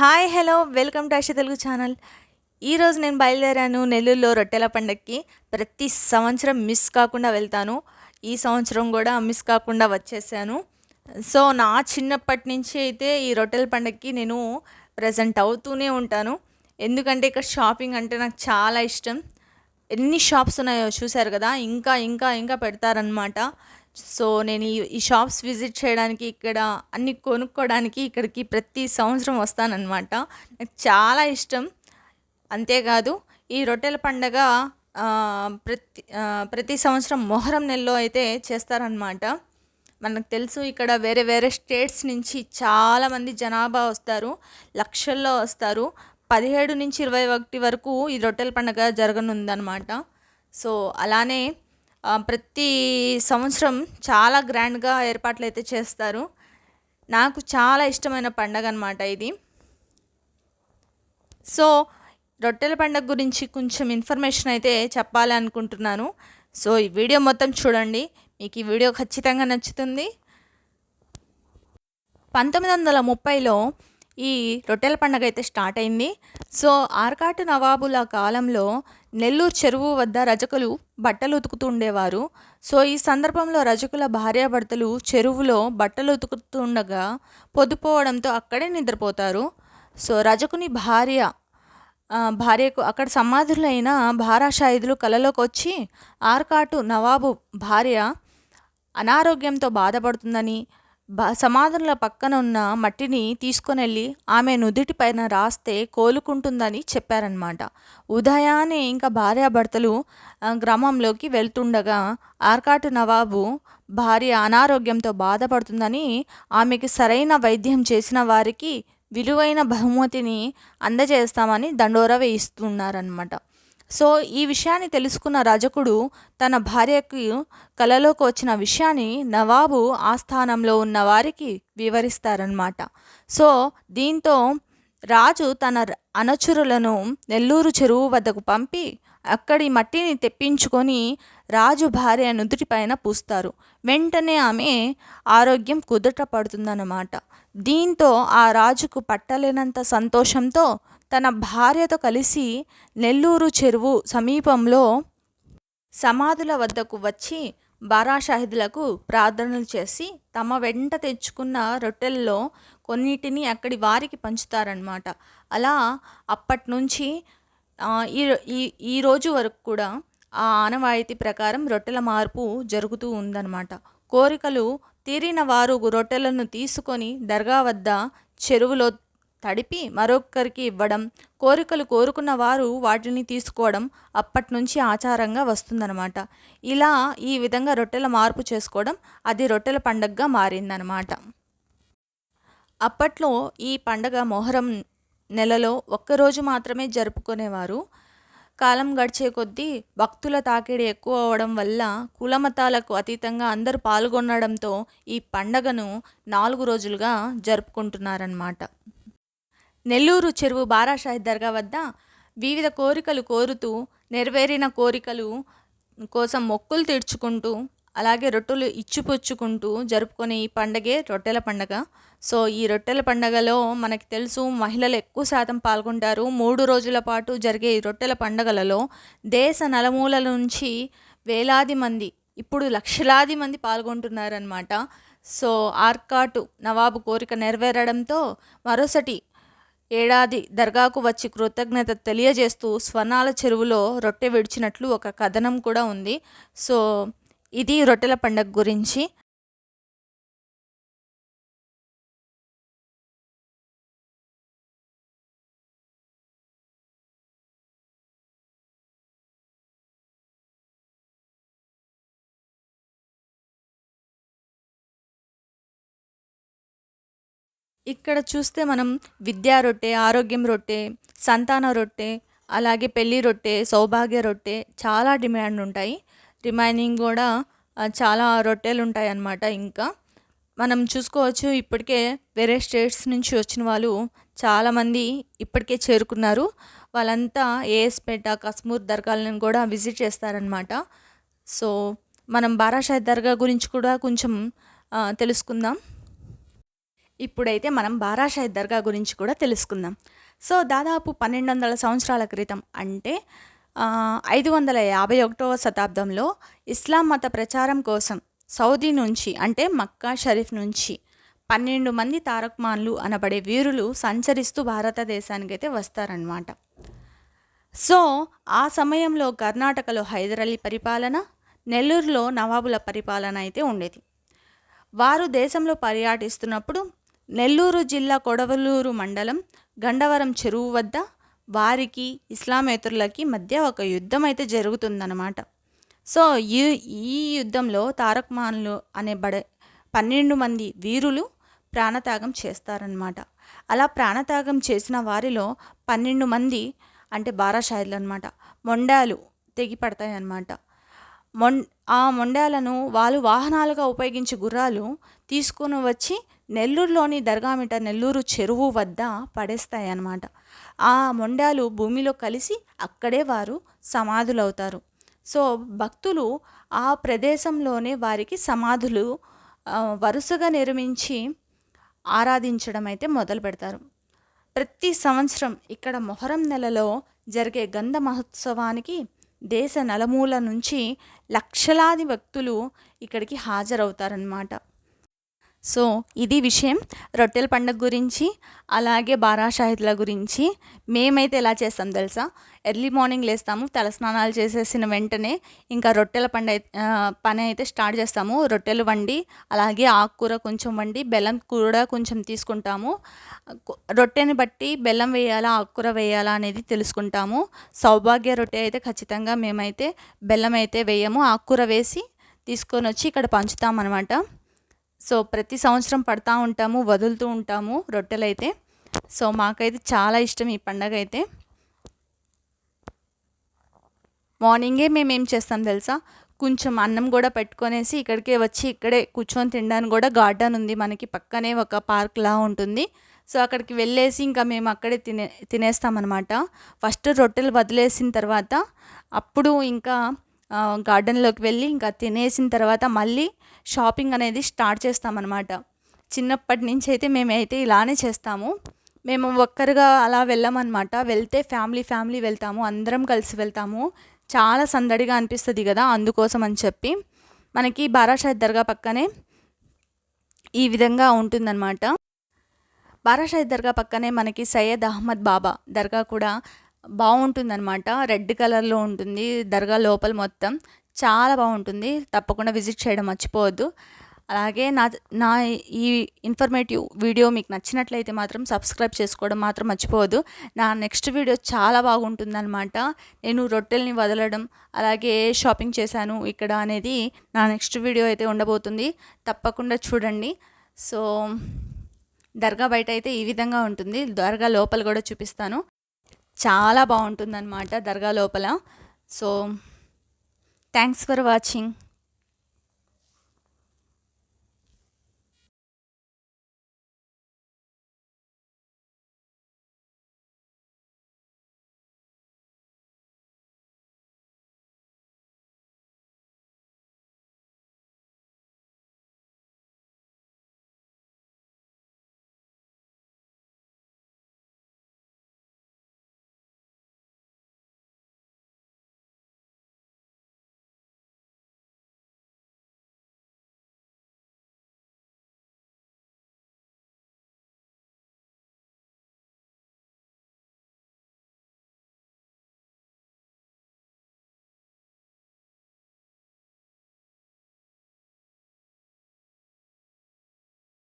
Hi hello welcome to Asha Telugu channel. ఈరోజు నేను బయలుదేరాను నెల్లూరులో రొట్టెల పండగకి ప్రతి సంవత్సరం మిస్ కాకుండా వెళ్తాను. ఈ సంవత్సరం కూడా మిస్ కాకుండా వచ్చేసాను. సో నా చిన్నప్పటి నుంచి అయితే ఈ రొట్టెల పండగకి నేను ప్రజెంట్ అవుతూనే ఉంటాను. ఎందుకంటే ఇక్కడ షాపింగ్ అంటే నాకు చాలా ఇష్టం. ఎన్ని షాప్స్ ఉన్నాయో చూశారు కదా? ఇంకా ఇంకా ఇంకా పెడతారనమాట సో నేను ఈ ఈ షాప్స్ విజిట్ చేయడానికి ఇక్కడ అన్ని కొనుక్కోవడానికి ఇక్కడికి ప్రతి సంవత్సరం వస్తానన్నమాట. నాకు చాలా ఇష్టం. అంతేకాదు ఈ రొట్టెల పండగ ప్రతి ప్రతి సంవత్సరం మొహరం నెలలో అయితే చేస్తారనమాట మనకు తెలుసు ఇక్కడ వేరే వేరే స్టేట్స్ నుంచి చాలామంది జనాభా వస్తారు లక్షల్లో వస్తారు. పదిహేడు నుంచి ఇరవై ఒకటి వరకు ఈ రొట్టెల పండుగ జరగనుందనమాట సో అలానే ప్రతి సంవత్సరం చాలా గ్రాండ్గా ఏర్పాట్లు అయితే చేస్తారు. నాకు చాలా ఇష్టమైన పండగ అనమాట ఇది. సో రొట్టెల పండగ గురించి కొంచెం ఇన్ఫర్మేషన్ అయితే చెప్పాలి అనుకుంటున్నాను సో ఈ వీడియో మొత్తం చూడండి. మీకు ఈ వీడియో ఖచ్చితంగా నచ్చుతుంది. పంతొమ్మిది వందల ముప్పైలో ఈ రొట్టెల పండగ అయితే స్టార్ట్ అయింది. సో ఆర్కాటు నవాబుల కాలంలో నెల్లూరు చెరువు వద్ద రజకులు బట్టలు ఉతుకుతుండేవారు. సో ఈ సందర్భంలో రజకుల భార్యాభర్తలు చెరువులో బట్టలు ఉతుకుతుండగా పొద్దుపోవడంతో అక్కడే నిద్రపోతారు. సో రజకుని భార్య భార్యకు అక్కడ సమాధులైన భారాషాయిదులు కలలోకి వచ్చి ఆర్కాటు నవాబు భార్య అనారోగ్యంతో బాధపడుతుందని సమాధుల పక్కన ఉన్న మట్టిని తీసుకొని వెళ్ళి ఆమె నుదుటి పైన రాస్తే కోలుకుంటుందని చెప్పారనమాట ఉదయాన్నే ఇంకా భార్యాభర్తలు గ్రామంలోకి వెళ్తుండగా ఆర్కాటు నవాబు భార్య అనారోగ్యంతో బాధపడుతుందని ఆమెకి సరైన వైద్యం చేసిన వారికి విలువైన బహుమతిని అందజేస్తామని దండోరా వేయిస్తున్నారనమాట సో ఈ విషయాన్ని తెలుసుకున్న రజకుడు తన భార్యకు కలలోకి వచ్చిన విషయాన్ని నవాబు ఆస్థానంలో ఉన్న వారికి వివరిస్తారనమాట సో దీంతో రాజు తన అనచురులను అనుచరులను నెల్లూరు చెరువు వద్దకు పంపి అక్కడి మట్టిని తెప్పించుకొని రాజు భార్య నుదుటిపైన పూస్తారు. వెంటనే ఆమె ఆరోగ్యం కుదుట పడుతుందన్నమాట. దీంతో ఆ రాజుకు పట్టలేనంత సంతోషంతో తన భార్యతో కలిసి నెల్లూరు చెరువు సమీపంలో సమాధుల వద్దకు వచ్చి బారాషాహిదులకు ప్రార్థనలు చేసి తమ వెంట తెచ్చుకున్న రొట్టెల్లో కొన్నిటిని అక్కడి వారికి పంచుతారనమాట అలా అప్పటి నుంచి ఈ ఈ ఈ రోజు వరకు కూడా ఆ ఆనవాయితీ ప్రకారం రొట్టెల మార్పు జరుగుతూ ఉందన్నమాట. కోరికలు తీరిన వారు రొట్టెలను తీసుకొని దర్గా వద్ద చెరువులో తడిపి మరొకరికి ఇవ్వడం కోరికలు కోరుకున్న వారు వాటిని తీసుకోవడం అప్పటి నుంచి ఆచారంగా వస్తుందన్నమాట. ఇలా ఈ విధంగా రొట్టెల మార్పు చేసుకోవడం అది రొట్టెల పండగగా మారిందనమాట అప్పట్లో ఈ పండగ మొహరం నెలలో ఒక్కరోజు మాత్రమే జరుపుకునేవారు. కాలం గడిచే కొద్దీ భక్తుల తాకిడి ఎక్కువ అవడం వల్ల కులమతాలకు అతీతంగా అందరూ పాల్గొనడంతో ఈ పండగను నాలుగు రోజులుగా జరుపుకుంటున్నారన్నమాట. నెల్లూరు చెరువు బారాషాహి దర్గా వద్ద వివిధ కోరికలు కోరుతూ నెరవేరిన కోరికలు కోసం మొక్కులు తీర్చుకుంటూ అలాగే రొట్టెలు ఇచ్చిపుచ్చుకుంటూ జరుపుకునే ఈ పండగే రొట్టెల పండగ. సో ఈ రొట్టెల పండగలో మనకి తెలుసు మహిళలు ఎక్కువ శాతం పాల్గొంటారు. మూడు రోజుల పాటు జరిగే ఈ రొట్టెల పండగలలో దేశ నలుమూలల నుంచి వేలాది మంది ఇప్పుడు లక్షలాది మంది పాల్గొంటున్నారనమాట సో ఆర్కాటు నవాబు కోరిక నెరవేరడంతో మరోసటి ఏడాది దర్గాకు వచ్చి కృతజ్ఞత తెలియజేస్తూ స్వర్ణాల చెరువులో రొట్టె విడిచినట్లు ఒక కథనం కూడా ఉంది. సో ఇది రొట్టెల పండగ గురించి. ఇక్కడ చూస్తే మనం విద్యా రొట్టె ఆరోగ్యం రొట్టె సంతాన రొట్టె అలాగే పెళ్ళి రొట్టె సౌభాగ్య రొట్టె చాలా డిమాండ్ ఉంటాయి. రిమైనింగ్ కూడా చాలా రొట్టెలు ఉంటాయి అన్నమాట ఇంకా. మనం చూసుకోవచ్చు ఇప్పటికే వేరే స్టేట్స్ నుంచి వచ్చిన వాళ్ళు చాలామంది ఇప్పటికే చేరుకున్నారు. వాళ్ళంతా ఏఎస్పేట కస్మూర్ దర్గాలను కూడా విజిట్ చేస్తారనమాట సో మనం బారాషాహి దర్గా గురించి కూడా కొంచెం తెలుసుకుందాం. ఇప్పుడైతే మనం బారాషాహిద్ దర్గా గురించి కూడా తెలుసుకుందాం. సో దాదాపు పన్నెండు వందల సంవత్సరాల క్రితం అంటే ఐదు వందల యాభై ఒకటవ శతాబ్దంలో ఇస్లాం మత ప్రచారం కోసం సౌదీ నుంచి అంటే మక్కా షరీఫ్ నుంచి పన్నెండు మంది తారక్మాన్లు అనబడే వీరులు సంచరిస్తూ భారతదేశానికి అయితే వస్తారనమాట సో ఆ సమయంలో కర్ణాటకలో హైదర్ అలీ పరిపాలన నెల్లూరులో నవాబుల పరిపాలన అయితే ఉండేది. వారు దేశంలో పర్యాటిస్తున్నప్పుడు నెల్లూరు జిల్లా కొడవలూరు మండలం గండవరం చెరువు వద్ద వారికి ఇస్లామేతరులకి మధ్య ఒక యుద్ధం అయితే జరుగుతుందన్నమాట. సో ఈ ఈ యుద్ధంలో తారక్మాన్లు అనే బడ పన్నెండు మంది వీరులు ప్రాణత్యాగం చేస్తారనమాట అలా ప్రాణత్యాగం చేసిన వారిలో పన్నెండు మంది అంటే బారాషాయిలు అనమాట మొండాలు తెగి పడతాయి అన్నమాట మొం ఆ మొండాలను వాళ్ళు వాహనాలుగా ఉపయోగించే గుర్రాలు తీసుకొని వచ్చి నెల్లూరులోని దర్గామిట నెల్లూరు చెరువు వద్ద పడేస్తాయి అన్నమాట ఆ మొండాలు భూమిలో కలిసి అక్కడే వారు సమాధులవుతారు. సో భక్తులు ఆ ప్రదేశంలోనే వారికి సమాధులు వరుసగా నిర్మించి ఆరాధించడం అయితే మొదలు పెడతారు. ప్రతి సంవత్సరం ఇక్కడ మొహరం నెలలో జరిగే గంధ మహోత్సవానికి దేశ నలుమూల నుంచి లక్షలాది భక్తులు ఇక్కడికి హాజరవుతారనమాట సో ఇది విషయం రొట్టెల పండుగ గురించి అలాగే బారాషాహిద్ల గురించి. మేమైతే ఎలా చేస్తాం తెలుసా? ఎర్లీ మార్నింగ్ లేస్తాము తలస్నానాలు చేసేసిన వెంటనే ఇంకా రొట్టెల పండుగ పని అయితే స్టార్ట్ చేస్తాము. రొట్టెలు వండి అలాగే ఆకుకూర కొంచెం వండి బెల్లం కూడా కొంచెం తీసుకుంటాము. రొట్టెని బట్టి బెల్లం వేయాలా ఆకుకూర వేయాలా అనేది తెలుసుకుంటాము. సౌభాగ్య రొట్టె అయితే ఖచ్చితంగా మేమైతే బెల్లం అయితే వేయము ఆకుకూర వేసి తీసుకొని వచ్చి ఇక్కడ పంచుతామన్నమాట. సో ప్రతి సంవత్సరం పడతా ఉంటాము వదులుతూ ఉంటాము రొట్టెలైతే. సో మాకైతే చాలా ఇష్టం ఈ పండగ అయితే మార్నింగే మేము ఏం చేస్తాం తెలుసా? కొంచెం అన్నం కూడా పెట్టుకొనేసి ఇక్కడికే వచ్చి ఇక్కడే కూర్చొని తినడానికి కూడా గార్డెన్ ఉంది మనకి పక్కనే ఒక పార్క్లా ఉంటుంది. సో అక్కడికి వెళ్ళేసి ఇంకా మేము అక్కడే తినే తినేస్తామన్నమాట. ఫస్ట్ రొట్టెలు వదిలేసిన తర్వాత అప్పుడు ఇంకా గార్డెన్లోకి వెళ్ళి ఇంకా తినేసిన తర్వాత మళ్ళీ షాపింగ్ అనేది స్టార్ట్ చేస్తామన్నమాట. చిన్నప్పటి నుంచి అయితే మేమైతే ఇలానే చేస్తాము. మేము ఒక్కరుగా అలా వెళ్ళామన్నమాట. వెళ్తే ఫ్యామిలీ ఫ్యామిలీ వెళ్తాము. అందరం కలిసి వెళ్తాము. చాలా సందడిగా అనిపిస్తుంది కదా అందుకోసం అని చెప్పి. మనకి బారాషాహి దర్గా పక్కనే ఈ విధంగా ఉంటుందన్నమాట. బారాషాహి దర్గా పక్కనే మనకి సయ్యద్ అహ్మద్ బాబా దర్గా కూడా బాగుంటుందన్నమాట రెడ్ కలర్లో ఉంటుంది. దర్గా లోపల మొత్తం చాలా బాగుంటుంది తప్పకుండా విజిట్ చేయడం మర్చిపోవద్దు. అలాగే నా నా ఈ ఇన్ఫర్మేటివ్ వీడియో మీకు నచ్చినట్లయితే మాత్రం సబ్స్క్రైబ్ చేసుకోవడం మాత్రం మర్చిపోవద్దు. నా నెక్స్ట్ వీడియో చాలా బాగుంటుందన్నమాట. నేను రొట్టెల్ని వదలడం అలాగే షాపింగ్ చేశాను ఇక్కడ అనేది నా నెక్స్ట్ వీడియో అయితే ఉండబోతుంది. తప్పకుండా చూడండి. సో దర్గా బయట అయితే ఈ విధంగా ఉంటుంది. దర్గా లోపల కూడా చూపిస్తాను. చాలా బాగుంటుందన్నమాట దర్గా లోపల. So thanks for watching